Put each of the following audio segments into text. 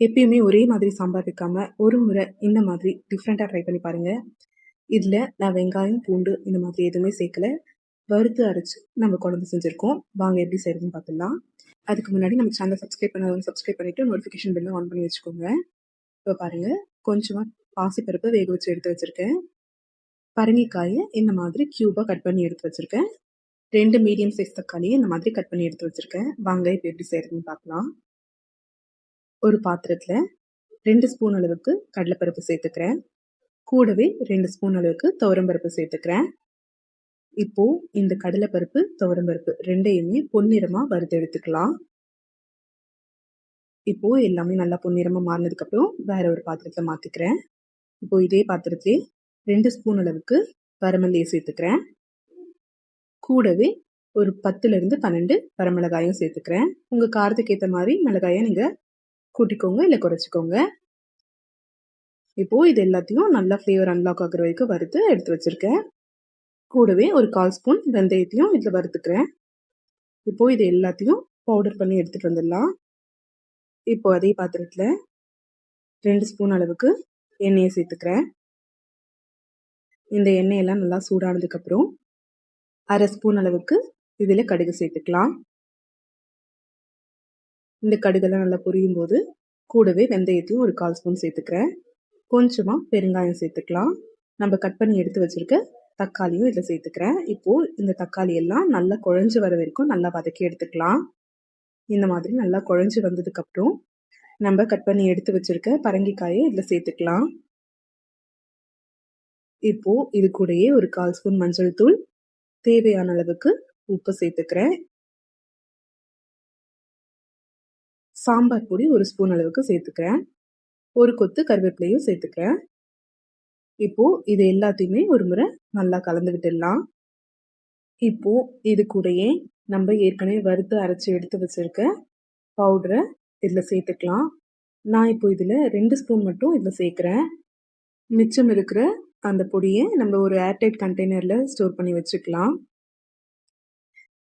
எப்பயுமே ஒரே மாதிரி சாம்பார் வைக்காம ஒரு முறை இந்த மாதிரி டிஃப்ரெண்ட்டாக ட்ரை பண்ணி பாருங்கள் இதில் நான் வெங்காயம் பூண்டு இந்த மாதிரி எதுவுமே சேர்க்கல. வறுத்து அரைச்சி நம்ம குழம்பு செஞ்சுருக்கோம். வாங்க எப்படி செய்யறதுன்னு பார்த்துடலாம். அதுக்கு முன்னாடி நம்ம சேனல் சப்ஸ்கிரைப் பண்ணாதவங்க சப்ஸ்கிரைப் பண்ணிவிட்டு நோட்டிஃபிகேஷன் பெல்லாம் ஆன் பண்ணி வச்சுக்கோங்க. இப்போ பாருங்கள் கொஞ்சமாக பாசிப்பருப்பை வேக வச்சு எடுத்து வச்சுருக்கேன். பரங்கிக்காயை இந்த மாதிரி க்யூபாக கட் பண்ணி எடுத்து வச்சுருக்கேன். ரெண்டு மீடியம் சைஸ் தக்காளியை இந்த மாதிரி கட் பண்ணி எடுத்து வச்சுருக்கேன். வாங்க இப்போ எப்படி செய்கிறதுன்னு பார்க்கலாம். ஒரு பாத்திரத்தில் ரெண்டு ஸ்பூன் அளவுக்கு கடலைப்பருப்பு சேர்த்துக்கிறேன். கூடவே ரெண்டு ஸ்பூன் அளவுக்கு துவரம்பருப்பு சேர்த்துக்கிறேன். இப்போ இந்த கடலைப்பருப்பு துவரம்பருப்பு ரெண்டையுமே பொன்னிறமாக வறுத்து எடுத்துக்கலாம். இப்போ எல்லாமே நல்லா பொன்னிறமாக மாறினதுக்கப்புறம் வேற ஒரு பாத்திரத்தில் மாற்றிக்கிறேன் இப்போ இதே பாத்திரத்திலே ரெண்டு ஸ்பூன் அளவுக்கு வரமல்லியை சேர்த்துக்கிறேன். கூடவே ஒரு பத்துலேருந்து பன்னெண்டு வரமிளகாயும் சேர்த்துக்கிறேன். உங்கள் காரத்துக்கு ஏற்ற மாதிரி மிளகாயை நீங்கள் கூட்டிக்கோங்க இல்லை குறைச்சிக்கோங்க. இப்போது இது எல்லாத்தையும் நல்லா ஃப்ளேவர் அன்லாக் ஆகிற வரைக்கும் வறுத்து எடுத்து வச்சுருக்கேன். கூடவே ஒரு கால் ஸ்பூன் வெந்தயத்தையும் இதில் வறுத்துக்கிறேன். இப்போது இது எல்லாத்தையும் பவுடர் பண்ணி எடுத்துகிட்டு வந்துடலாம். இப்போ அதே பாத்திரத்தில் ரெண்டு ஸ்பூன் அளவுக்கு எண்ணெயை சேர்த்துக்கிறேன். இந்த எண்ணெயெல்லாம் நல்லா சூடானதுக்கப்புறம் அரை ஸ்பூன் அளவுக்கு இதில் கடுகு சேர்த்துக்கலாம். இந்த கடுகெல்லாம் நல்லா பொரியும் போது கூடவே வெந்தயத்தையும் ஒரு கால் ஸ்பூன் சேர்த்துக்கிறேன். கொஞ்சமாக பெருங்காயம் சேர்த்துக்கலாம். நம்ம கட் பண்ணி எடுத்து வச்சுருக்க தக்காளியும் இதில் சேர்த்துக்கிறேன். இப்போது இந்த தக்காளி எல்லாம் நல்லா குழஞ்சி வர வரைக்கும் நல்லா வதக்கி எடுத்துக்கலாம். இந்த மாதிரி நல்லா குழஞ்சி வந்ததுக்கப்புறம் நம்ம கட் பண்ணி எடுத்து வச்சுருக்க பரங்கிக்காயை இதில் சேர்த்துக்கலாம். இப்போது இது கூடயே ஒரு கால் ஸ்பூன் மஞ்சள் தூள். தேவையான அளவுக்கு உப்பு சேர்த்துக்கிறேன். சாம்பார் பொடி ஒரு ஸ்பூன் அளவுக்கு சேர்த்துக்கிறேன். ஒரு கொத்து கருவேப்பிலையும் சேர்த்துக்கிறேன். இப்போது இது எல்லாத்தையுமே ஒரு முறை நல்லா கலந்து விட்டுடலாம் இப்போது இது கூடயே நம்ம ஏற்கனவே வறுத்து அரைச்சி எடுத்து வச்சுருக்க பவுடரை இதில் சேர்த்துக்கலாம். நான் இப்போ இதில் ரெண்டு ஸ்பூன் மட்டும் இதில் சேர்க்குறேன். மிச்சம் இருக்கிற அந்த பொடியை நம்ம ஒரு ஏர்டைட் கண்டெய்னரில் ஸ்டோர் பண்ணி வச்சுக்கலாம்.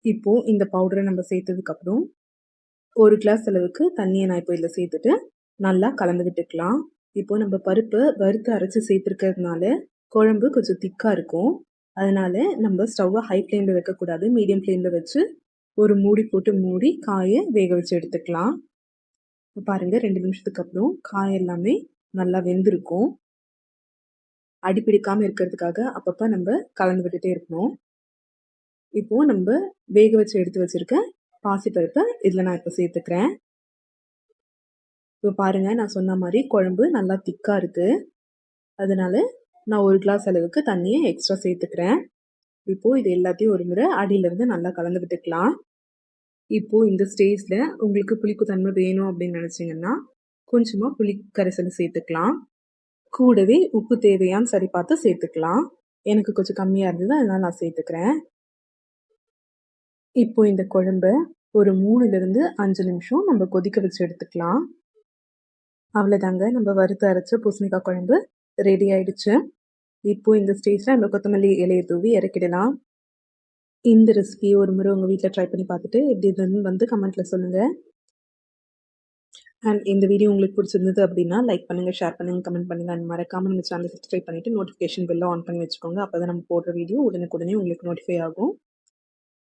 இப்போது இந்த பவுடரை நம்ம சேர்த்ததுக்கப்புறம் ஒரு கிளாஸ் அளவுக்கு தண்ணியை நான் இப்போ இதில் சேர்த்துட்டு நல்லா கலந்துக்கிட்டுக்கலாம் இப்போது இப்போ நம்ம பருப்பை வறுத்து அரைச்சி சேர்த்துருக்கிறதுனால குழம்பு கொஞ்சம் திக்காக இருக்கும். அதனால் நம்ம ஸ்டவ்வை ஹை ஃப்ளேமில் வைக்கக்கூடாது. மீடியம் ஃப்ளேமில் வச்சு ஒரு மூடி போட்டு மூடி காயை வேக வச்சு எடுத்துக்கலாம். பாருங்கள் ரெண்டு நிமிஷத்துக்கு அப்புறம் காய் எல்லாமே நல்லா வெந்திருக்கும். அடிப்பிடிக்காமல் இருக்கிறதுக்காக அப்பப்போ நம்ம கலந்து விட்டுட்டே இருக்கணும். இப்போது நம்ம வேக வச்சு எடுத்து வச்சுருக்க பாசிப்பருப்பை இதில் நான் இப்போ சேர்த்துக்கிறேன். இப்போ பாருங்கள் நான் சொன்ன மாதிரி குழம்பு நல்லா திக்காக இருக்குது அதனால் நான் ஒரு கிளாஸ் அளவுக்கு தண்ணியை எக்ஸ்ட்ரா சேர்த்துக்கிறேன். இப்போது இது எல்லாத்தையும் ஒரு முறை அடியிலேருந்து நல்லா கலந்து விட்டுக்கலாம். இப்போது இந்த ஸ்டேஜில் உங்களுக்கு புளிப்பு தன்மை வேணும் அப்படின்னு நினச்சிங்கன்னா கொஞ்சமாக புளி கரைசல் சேர்த்துக்கலாம். கூடவே உப்பு தேவையான்னு சரி பார்த்து சேர்த்துக்கலாம். எனக்கு கொஞ்சம் கம்மியாக இருந்தது அதனால் நான் சேர்த்துக்கிறேன். இப்போ இந்த குழம்பை ஒரு மூணுலேருந்து அஞ்சு நிமிஷம் நம்ம கொதிக்க வச்சு எடுத்துக்கலாம். அவ்வளோதாங்க நம்ம வறுத்து அரைச்ச பூசணிக்காய் குழம்பு ரெடி ஆயிடுச்சு. இப்போ இந்த ஸ்டேஜில் நம்ம கொத்தமல்லி இலையை தூவி இறக்கிடலாம். இந்த ரெசிபி ஒரு முறை உங்கள் வீட்டில் ட்ரை பண்ணி பார்த்துட்டு எப்படி இருந்ததுன்னு வந்து கமெண்ட்டில் சொல்லுங்கள் அண்ட் இந்த வீடியோ உங்களுக்கு பிடிச்சிருந்தது அப்படின்னா லைக் பண்ணுங்கள் ஷேர் பண்ணுங்கள் கமெண்ட் பண்ணுங்கள் அண்ட் மறக்காமல் நம்ம சேனல் சப்ஸ்கிரைப் பண்ணிவிட்டு நோட்டிஃபிகேஷன் பில்லாக ஆன் பண்ணி வச்சுக்கோங்க. அப்போ தான் நம்ம போடுற வீடியோ உடனுக்குடனே உங்களுக்கு நோட்டிஃபை ஆகும்.